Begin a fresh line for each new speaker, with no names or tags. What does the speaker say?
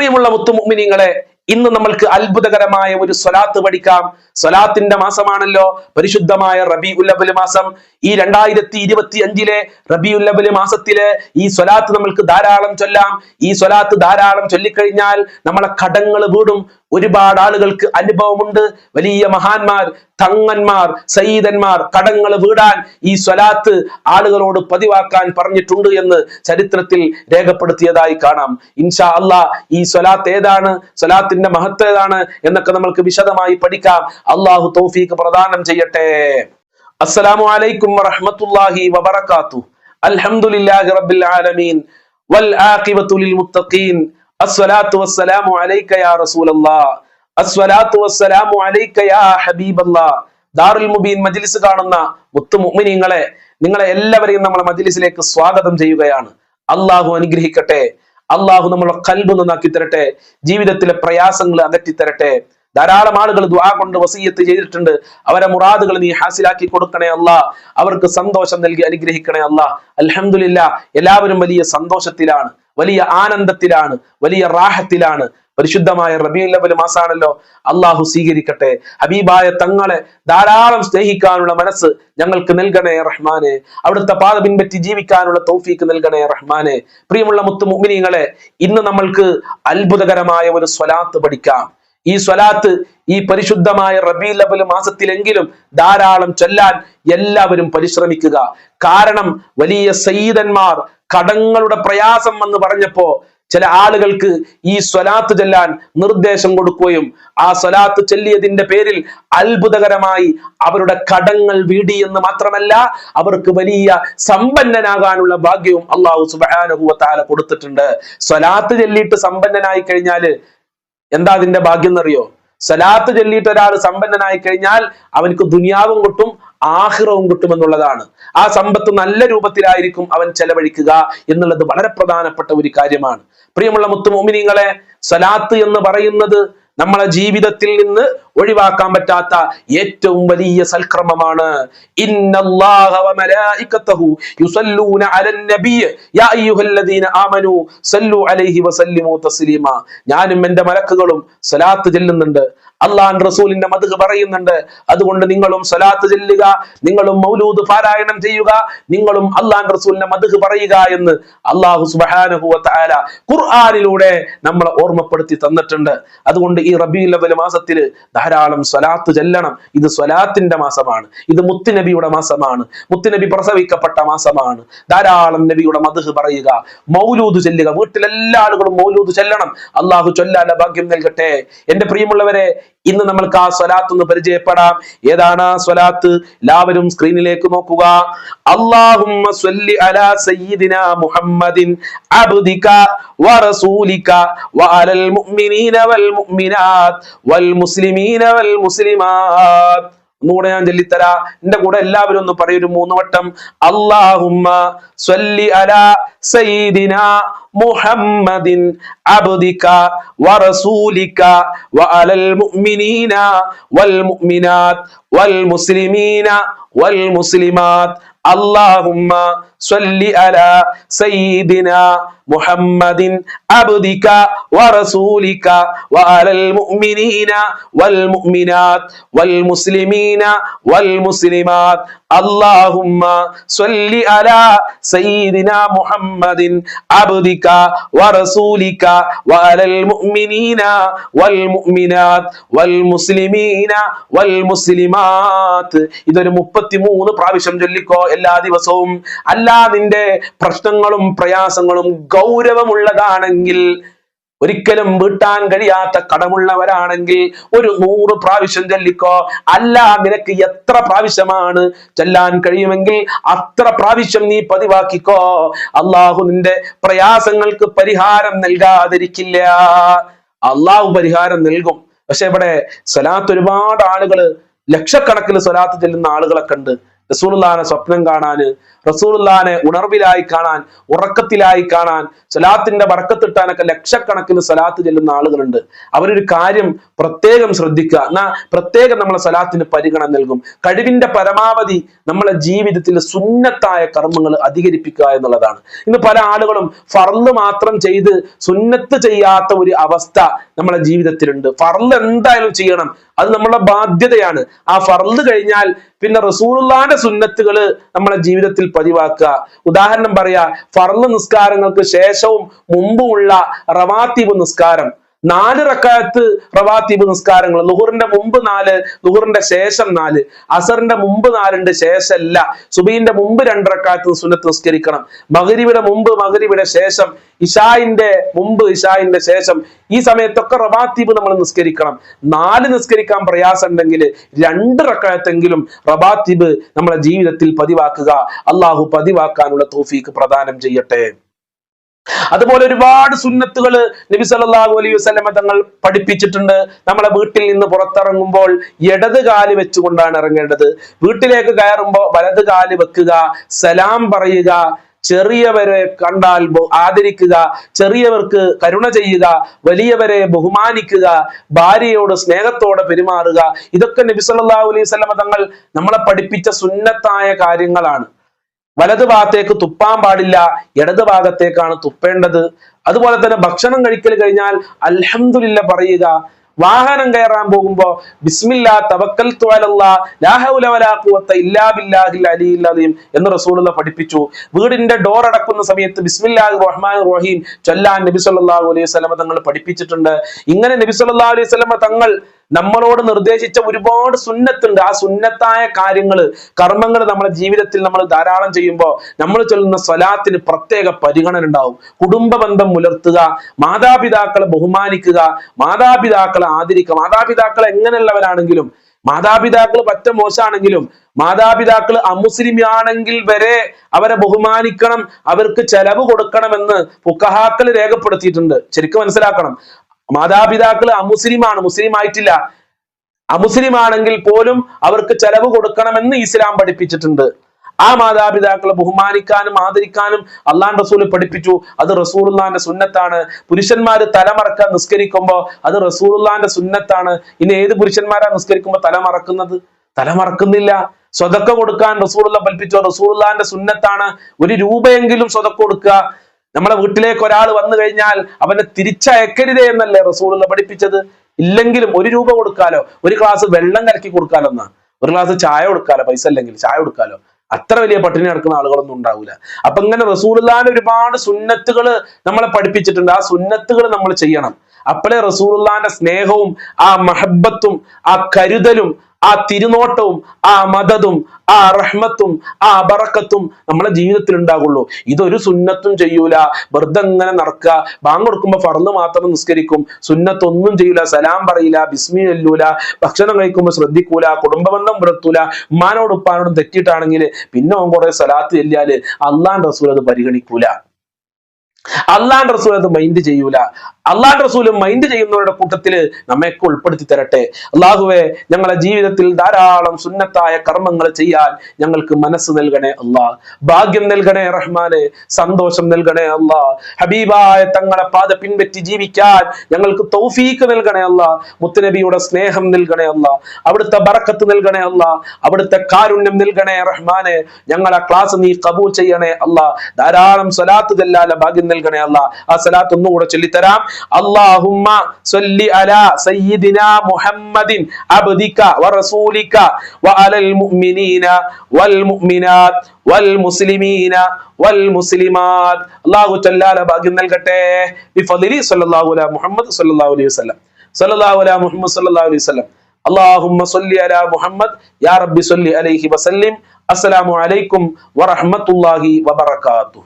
പ്രിയമുള്ള മുത്തുമുമിനിങ്ങളെ ഇന്ന് നമ്മൾക്ക് അത്ഭുതകരമായ ഒരു സ്വലാത്ത് പഠിക്കാം. സ്വലാത്തിന്റെ മാസമാണല്ലോ പരിശുദ്ധമായ റബി ഉല്ലബൽ മാസം. ഈ രണ്ടായിരത്തി ഇരുപത്തി അഞ്ചിലെ റബി ഉല്ലബൽ മാസത്തിൽ ഈ സ്വലാത്ത് നമ്മൾക്ക് ധാരാളം ചൊല്ലാം. ഈ സ്വലാത്ത് ധാരാളം ചൊല്ലിക്കഴിഞ്ഞാൽ നമ്മളെ കടങ്ങൾ വീടും. ഒരുപാട് ആളുകൾക്ക് അനുഭവമുണ്ട്. വലിയ മഹാന്മാർ തങ്ങന്മാർ സയ്യിദന്മാർ കടങ്ങൾ വീടാൻ ഈ സ്വലാത്ത് ആളുകളോട് പതിവാക്കാൻ പറഞ്ഞിട്ടുണ്ട് എന്ന് ചരിത്രത്തിൽ രേഖപ്പെടുത്തിയതായി കാണാം. ഇൻഷാ അള്ളാ ഈ സ്വലാത്ത് ഏതാണ്? സ്വലാത്തിന്റെ മഹത്വം ഏതാണ്? എന്നൊക്കെ നമ്മൾക്ക് വിശദമായി പഠിക്കാം. അള്ളാഹു തോഫീക്ക് പ്രദാനം ചെയ്യട്ടെ. അസ്സലാമു അലൈക്കും വറഹ്മത്തുള്ളാഹി വബറകാത്തു അൽഹംദുലില്ലാഹി റബ്ബിൽ ആലമീൻ. വൽ ആഖിബത്തു ലിൽ മുത്തഖീൻ. അസ്സലാത്തു വസ്സലാമു അലൈക യാ റസൂലല്ലാഹ് അസ്സലാത്തു വസ്സലാമു അലൈക യാ ദാറുൽ മുബീൻ മജ്ലിസ് കാണുന്ന മുത്തു മുഅ്മിനീങ്ങളെ നിങ്ങളെ എല്ലാവരെയും നമ്മളെ മജ്ലിസിലേക്ക് സ്വാഗതം ചെയ്യുകയാണ്. അള്ളാഹു അനുഗ്രഹിക്കട്ടെ. അള്ളാഹു നമ്മളെ കൽബ് നന്നാക്കി തരട്ടെ. ജീവിതത്തിലെ പ്രയാസങ്ങൾ അകറ്റി തരട്ടെ ധാരാളം ആളുകൾ ദ്വാ കൊണ്ട് വസീയത്ത് ചെയ്തിട്ടുണ്ട്. അവരെ മുറാദുകൾ നീ ഹാസിലാക്കി കൊടുക്കണേ അല്ല. അവർക്ക് സന്തോഷം നൽകി അനുഗ്രഹിക്കണേ അല്ല. അലഹമില്ല എല്ലാവരും വലിയ സന്തോഷത്തിലാണ് വലിയ ആനന്ദത്തിലാണ് വലിയ റാഹത്തിലാണ്. പരിശുദ്ധമായ അവൽ മാസാണല്ലോ. അള്ളാഹു സ്വീകരിക്കട്ടെ. ഹബീബായ തങ്ങളെ ധാരാളം സ്നേഹിക്കാനുള്ള മനസ്സ് ഞങ്ങൾക്ക് നൽകണേ റഹ്മാനെ. അവിടുത്തെ പാത പിൻപറ്റി ജീവിക്കാനുള്ള തൗഫീക്ക് നൽകണേ റഹ്മാനെ. പ്രിയമുള്ള മുത്തു മുഅ്മിനീങ്ങളെ ഇന്ന് നമ്മൾക്ക് അത്ഭുതകരമായ ഒരു സ്വലാത്ത് പഠിക്കാം. ഈ സ്വലാത്ത് ഈ പരിശുദ്ധമായ റബി ലബൽ മാസത്തിലെങ്കിലും ധാരാളം ചൊല്ലാൻ എല്ലാവരും പരിശ്രമിക്കുക. കാരണം വലിയ സയ്യിദന്മാർ കടങ്ങളുടെ പ്രയാസം എന്ന് പറഞ്ഞപ്പോ ചില ആളുകൾക്ക് ഈ സ്വലാത്ത് ചെല്ലാൻ നിർദ്ദേശം കൊടുക്കുകയും ആ സ്വലാത്ത് ചൊല്ലിയതിന്റെ പേരിൽ അത്ഭുതകരമായി അവരുടെ കടങ്ങൾ വീടി എന്ന് മാത്രമല്ല അവർക്ക് വലിയ സമ്പന്നനാകാനുള്ള ഭാഗ്യവും അള്ളാഹു സുബാനുഭവത്താല കൊടുത്തിട്ടുണ്ട്. സ്വലാത്ത് ചൊല്ലിയിട്ട് സമ്പന്നനായി കഴിഞ്ഞാൽ എന്താ അതിന്റെ ഭാഗ്യം എന്നറിയോ? സ്വലാത്ത് ചൊല്ലിയിട്ട് ഒരാൾ സമ്പന്നനായി കഴിഞ്ഞാൽ അവനക്ക് ദുനിയാവും കിട്ടും ആഹിറവും കിട്ടുമെന്നുള്ളതാണ്. ആ സമ്പത്ത് നല്ല രൂപത്തിലായിരിക്കും അവൻ ചെലവഴിക്കുക എന്നുള്ളത് വളരെ പ്രധാനപ്പെട്ട ഒരു കാര്യമാണ്. പ്രിയമുള്ള മുത്തുമോമിനിങ്ങളെ സലാത്ത് എന്ന് പറയുന്നത് നമ്മളെ ജീവിതത്തിൽ നിന്ന് ഒഴിവാക്കാൻ പറ്റാത്ത ഏറ്റവും വലിയ സൽക്രമമാണ്. ഞാനും എന്റെ മലക്കുകളും സലാത്ത് ചെല്ലുന്നുണ്ട്. അള്ളാൻ റസൂലിന്റെ മധു പറയുന്നുണ്ട്. അതുകൊണ്ട് നിങ്ങളും സ്വലാത്ത് ചെല്ലുക നിങ്ങളും മൗലൂദ് പാരായണം ചെയ്യുക നിങ്ങളും അള്ളാൻ റസൂലിന്റെ മധു പറയുക എന്ന് അള്ളാഹു സുബാനുഹുല ഖുർആാനിലൂടെ നമ്മളെ ഓർമ്മപ്പെടുത്തി തന്നിട്ടുണ്ട്. അതുകൊണ്ട് ഈ റബി അവൽ മാസത്തിൽ ധാരാളം സ്വലാത്ത് ചെല്ലണം. ഇത് സ്വലാത്തിന്റെ മാസമാണ്. ഇത് മുത്തുനബിയുടെ മാസമാണ്. മുത്തുനബി പ്രസവിക്കപ്പെട്ട മാസമാണ്. ധാരാളം നബിയുടെ മധു പറയുക. മൗലൂദ് ചെല്ലുക. വീട്ടിലെല്ലാ ആളുകളും മൗലൂദ് ചെല്ലണം. അള്ളാഹു ചൊല്ലാല ഭാഗ്യം നൽകട്ടെ. എന്റെ പ്രിയമുള്ളവരെ ഇന്ന് നമ്മൾക്ക് ആ സ്വലാത്ത് ഒന്ന് പരിചയപ്പെടാം. ഏതാണ് ആ സ്വലാത്ത്? എല്ലാവരും സ്ക്രീനിലേക്ക് നോക്കുക. അല്ലാഹുമ്മ സ്വല്ലി അലാ സയ്യിദിന മുഹമ്മദിൻ അബ്ദിക വറസൂലിക വഅലൽ മുഅ്മിനീന വൽ മുഅ്മിനാത്ത് വൽ മുസ്ലിമീന വൽ മുസ്ലിമാത്ത് ഒന്നുകൂടെ ഞാൻ ചൊല്ലിത്തരാ. എന്റെ കൂടെ എല്ലാവരും ഒന്ന് പറയൂ ഒരു മൂന്ന് വട്ടം. അല്ലാഹുമ്മ സ്വല്ലി അലാ സയ്യിദിന മുഹമ്മദിൻ അബ്ദിക വറസൂലിക വഅലൽ മുഅ്മിനീന വൽ മുഅ്മിനാത്ത് വൽ മുസ്ലിമീന വൽ മുസ്ലിമാത്ത് اللهم صل على سيدنا محمد عبدك ورسولك وعلى المؤمنين والمؤمنات والمسلمين والمسلمات اللهم صل على سيدنا محمد عبدك ورسولك وعلى المؤمنين والمؤمنات والمسلمين والمسلمات ഇതൊരു മുപ്പത്തിമൂന്ന് പ്രാവശ്യം ചൊല്ലിക്കോ എല്ലാ ദിവസവും അല്ല നിന്റെ പ്രശ്നങ്ങളും പ്രയാസങ്ങളും ഗൗരവമുള്ളതാണെങ്കിൽ ഒരിക്കലും വീട്ടാൻ കഴിയാത്ത കടമുള്ളവരാണെങ്കിൽ ഒരു നൂറ് പ്രാവശ്യം ചൊല്ലിക്കോ അല്ല നിനക്ക് എത്ര പ്രാവശ്യമാണ് ചെല്ലാൻ കഴിയുമെങ്കിൽ അത്ര പ്രാവശ്യം നീ പതിവാക്കിക്കോ. അള്ളാഹു നിന്റെ പ്രയാസങ്ങൾക്ക് പരിഹാരം നൽകാതിരിക്കില്ല. അള്ളാഹു പരിഹാരം നൽകും. പക്ഷെ ഇവിടെ സ്വലാത്ത് ഒരുപാട് ആളുകൾ ലക്ഷക്കണക്കിന് സ്വലാത്ത് ചെല്ലുന്ന ആളുകളൊക്കെ ഉണ്ട്. റസൂലുള്ളാനെ സ്വപ്നം കാണാന് റസൂലുള്ളാനെ ഉണർവിലായി കാണാൻ ഉറക്കത്തിലായി കാണാൻ സലാത്തിന്റെ വറക്കത്തിട്ടാനൊക്കെ ലക്ഷക്കണക്കിന് സലാത്ത് ചെല്ലുന്ന ആളുകളുണ്ട്. അവരൊരു കാര്യം പ്രത്യേകം ശ്രദ്ധിക്കുക. എന്നാ പ്രത്യേകം നമ്മളെ സലാത്തിന് പരിഗണന നൽകും. കഴിവിന്റെ പരമാവധി നമ്മളെ ജീവിതത്തിൽ സുന്നത്തായ കർമ്മങ്ങൾ അധികരിപ്പിക്കുക എന്നുള്ളതാണ്. ഇന്ന് പല ആളുകളും ഫർൾ മാത്രം ചെയ്ത് സുന്നത്ത് ചെയ്യാത്ത ഒരു അവസ്ഥ നമ്മളെ ജീവിതത്തിലുണ്ട്. ഫർൾ എന്തായാലും ചെയ്യണം. അത് നമ്മളുടെ ബാധ്യതയാണ്. ആ ഫർൾ കഴിഞ്ഞാൽ പിന്നെ റസൂലുള്ളാന്റെ സുന്നത്തുകൾ നമ്മളെ ജീവിതത്തിൽ പതിവാക്കുക. ഉദാഹരണം പറയാ ഫർൾ നിസ്കാരങ്ങൾക്ക് ശേഷവും മുമ്പുമുള്ള റവാത്തീബ് നിസ്കാരം. നാല് റക്കാത്ത് റവാത്തീബ് നിസ്കാരങ്ങൾ. ലുഹറിന്റെ മുമ്പ് നാല് ലുഹറിന്റെ ശേഷം നാല്. അസറിന്റെ മുമ്പ് നാലുണ്ട് ശേഷമല്ല. സുബീന്റെ മുമ്പ് രണ്ട് റക്കാത്ത് സുന്നത്ത് നിസ്കരിക്കണം. മകരിവിടെ മുമ്പ് മകരിവിടെ ശേഷം ഇഷായിന്റെ മുമ്പ് ഇഷായിന്റെ ശേഷം ഈ സമയത്തൊക്കെ റവാതിബ് നമ്മൾ നിസ്കരിക്കണം. നാല് നിസ്കരിക്കാൻ പ്രയാസം ഉണ്ടെങ്കിൽ രണ്ട് റക്കാത്തെങ്കിലും റബാത്തീബ് നമ്മളെ ജീവിതത്തിൽ പതിവാക്കുക. അള്ളാഹു പതിവാക്കാനുള്ള തോഫീക്ക് പ്രദാനം ചെയ്യട്ടെ. അതുപോലെ ഒരുപാട് സുന്നത്തുകൾ നബി സല്ലല്ലാഹു അലൈഹി വസല്ലമ തങ്ങൾ പഠിപ്പിച്ചിട്ടുണ്ട്. നമ്മളെ വീട്ടിൽ നിന്ന് പുറത്തിറങ്ങുമ്പോൾ ഇടത് കാൽ വെച്ചുകൊണ്ടാണ് ഇറങ്ങേണ്ടത്. വീട്ടിലേക്ക് കയറുമ്പോൾ വലത് കാൽ വെക്കുക സലാം പറയുക ചെറിയവരെ കണ്ടാൽ ആദരിക്കുക ചെറിയവർക്ക് കരുണ ചെയ്യുക വലിയവരെ ബഹുമാനിക്കുക ഭാര്യയോട് സ്നേഹത്തോടെ പെരുമാറുക. ഇതൊക്കെ നബി സല്ലല്ലാഹു അലൈഹി വസല്ലമ തങ്ങൾ നമ്മളെ പഠിപ്പിച്ച സുന്നത്തായ കാര്യങ്ങളാണ്. വലത് ഭാഗത്തേക്ക് തുപ്പാൻ പാടില്ല ഇടത് ഭാഗത്തേക്കാണ് തുപ്പേണ്ടത്. അതുപോലെ തന്നെ ഭക്ഷണം കഴിക്കൽ കഴിഞ്ഞാൽ അലഹമില്ല പറയുക വാഹനം കയറാൻ പോകുമ്പോ ബിസ്മില്ല തവക്കൽ എന്ന് റസൂലുള്ള പഠിപ്പിച്ചു. വീടിന്റെ ഡോർ അടക്കുന്ന സമയത്ത് ബിസ്മില്ലാഹി റഹ്മാൻ റഹീം ചൊല്ലാൻ നബി അലൈഹി സ്വലമ തങ്ങൾ പഠിപ്പിച്ചിട്ടുണ്ട്. ഇങ്ങനെ നബി അലൈഹി സ്വലമ തങ്ങൾ നമ്മളോട് നിർദ്ദേശിച്ച ഒരുപാട് സുന്നത്തുണ്ട്. ആ സുന്നത്തായ കാര്യങ്ങൾ കർമ്മങ്ങൾ നമ്മുടെ ജീവിതത്തിൽ നമ്മൾ ധാരാളം ചെയ്യുമ്പോൾ നമ്മൾ ചൊല്ലുന്ന സ്വലാത്തിന് പ്രത്യേക പരിഗണന ഉണ്ടാവും. കുടുംബ ബന്ധം പുലർത്തുക മാതാപിതാക്കളെ ബഹുമാനിക്കുക മാതാപിതാക്കളെ ആദരിക്കുക. മാതാപിതാക്കൾ എങ്ങനെയുള്ളവരാണെങ്കിലും മാതാപിതാക്കൾ പറ്റ മോശമാണെങ്കിലും മാതാപിതാക്കൾ അമുസ്ലിമാണെങ്കിൽ വരെ അവരെ ബഹുമാനിക്കണം അവർക്ക് ചെലവ് കൊടുക്കണമെന്ന് പുക്കഹാക്കൾ രേഖപ്പെടുത്തിയിട്ടുണ്ട്. ശരിക്കും മനസ്സിലാക്കണം. മാതാപിതാക്കൾ അമുസ്ലിമാണ് മുസ്ലിം ആയിട്ടില്ല അമുസ്ലിം ആണെങ്കിൽ പോലും അവർക്ക് ചെലവ് കൊടുക്കണമെന്ന് ഇസ്ലാം പഠിപ്പിച്ചിട്ടുണ്ട്. ആ മാതാപിതാക്കളെ ബഹുമാനിക്കാനും ആദരിക്കാനും അള്ളാൻ റസൂൽ പഠിപ്പിച്ചു. അത് റസൂലുള്ളാന്റെ സുന്നത്താണ്. പുരുഷന്മാർ തലമറക്കാൻ നിസ്കരിക്കുമ്പോൾ അത് റസൂലുള്ളാന്റെ സുന്നത്താണ്. ഇനി ഏത് പുരുഷന്മാരാ നിസ്കരിക്കുമ്പോൾ തലമറക്കുന്നത്? തലമറക്കുന്നില്ല. സ്വതക്ക കൊടുക്കാൻ റസൂലുള്ള പഠിപ്പിച്ചോ? റസൂലുള്ളാന്റെ സുന്നത്താണ്. ഒരു രൂപയെങ്കിലും സ്വതക്ക കൊടുക്കുക. നമ്മളെ വീട്ടിലേക്ക് ഒരാൾ വന്നു കഴിഞ്ഞാൽ അവനെ തിരിച്ചയക്കരുതേ എന്നല്ലേ റസൂലുള്ള പഠിപ്പിച്ചത്? ഇല്ലെങ്കിലും ഒരു രൂപ കൊടുക്കാലോ? ഒരു ഗ്ലാസ് വെള്ളം കലക്കി കൊടുക്കാലോ എന്നാ? ഒരു ഗ്ലാസ് ചായ കൊടുക്കാലോ? പൈസ അല്ലെങ്കിൽ ചായ കൊടുക്കാലോ? അത്ര വലിയ പട്ടിണി നടക്കുന്ന ആളുകളൊന്നും ഉണ്ടാവില്ല അപ്പൊ ഇങ്ങനെ റസൂലുള്ളാന്റെ ഒരുപാട് സുന്നത്തുകൾ നമ്മളെ പഠിപ്പിച്ചിട്ടുണ്ട്. ആ സുന്നത്തുകൾ നമ്മൾ ചെയ്യണം. അപ്പോഴേ റസൂലുള്ളാന്റെ സ്നേഹവും ആ മഹബത്തും ആ കരുതലും ആ തിരുനോട്ടവും ആ മദതും ആ റഹ്മത്തും ആ ബറക്കത്തും നമ്മളെ ജീവിതത്തിൽ ഉണ്ടാകുള്ളൂ ഇതൊരു സുന്നത്തും ചെയ്യൂല. വെറുതെ അങ്ങനെ നടക്കുക. ബാങ്ക് കൊടുക്കുമ്പോൾ ഫറന്ന് മാത്രം നിസ്കരിക്കും. സുന്നത്തൊന്നും ചെയ്യൂല. സലാം പറയില്ല. ബിസ്മി ചൊല്ലൂല. ഭക്ഷണം കഴിക്കുമ്പോൾ ശ്രദ്ധിക്കൂല. കുടുംബബന്ധം പുലർത്തൂല. ഉമ്മാനോടും ഉപ്പാനോടും തെറ്റിയിട്ടാണെങ്കിൽ പിന്നെ അവൻ കുറെ സലാത്ത് ചെല്ലിയാൽ അള്ളാൻ റസൂൽ അത് പരിഗണിക്കൂല. അള്ളാൻ റസൂൽ അത് മൈൻഡ് ചെയ്യൂല. അള്ളാൻ റസൂലും മൈൻഡ് ചെയ്യുന്നവരുടെ കൂട്ടത്തിൽ നമ്മയൊക്കെ ഉൾപ്പെടുത്തി തരട്ടെ. അള്ളാഹുവെ ഞങ്ങളെ ജീവിതത്തിൽ ധാരാളം സുന്നത്തായ കർമ്മങ്ങൾ ചെയ്യാൻ ഞങ്ങൾക്ക് മനസ്സ് നൽകണേ അള്ളാഹ് ഭാഗ്യം നൽകണേ റഹ്മാനെ. സന്തോഷം നൽകണേ അള്ളാഹ് ഹബീബായ തങ്ങളെ പാത പിൻപറ്റി ജീവിക്കാൻ ഞങ്ങൾക്ക് തൗഫീക്ക് നൽകണേ അള്ളാഹ് മുത്തുനബിയുടെ സ്നേഹം നൽകണേ അള്ളാഹ് അവിടുത്തെ ബറക്കത്ത് നൽകണേ അള്ളാഹ് അവിടുത്തെ കാരുണ്യം നൽകണേ റഹ്മാനെ. ഞങ്ങളെ ക്ലാസ് നീ കബൂൽ ചെയ്യണേ അള്ളാഹ് ധാരാളം സ്വലാത്ത് തെല്ലാല ഭാഗ്യം നൽകണേ അള്ളാഹ് ആ സ്വലാത്ത് ഒന്നുകൂടെ ചൊല്ലിത്തരാം اللهم صل على سيدنا محمد عبدك ورسولك وعلى المؤمنين والمؤمنات والمسلمين والمسلمات അള്ളാഹു ചൊല്ലാല ഭാഗ്യം നൽകട്ടെ ബിഫദ്ലി സല്ലല്ലാഹു അലാ മുഹമ്മദ് സല്ലല്ലാഹു അലൈഹി വസല്ലം സല്ലല്ലാഹു അലാ മുഹമ്മദ് സല്ലല്ലാഹു അലൈഹി വസല്ലം اللهم صل على محمد يا رب صل عليه وسلم السلام عليكم ورحمة الله وبركاته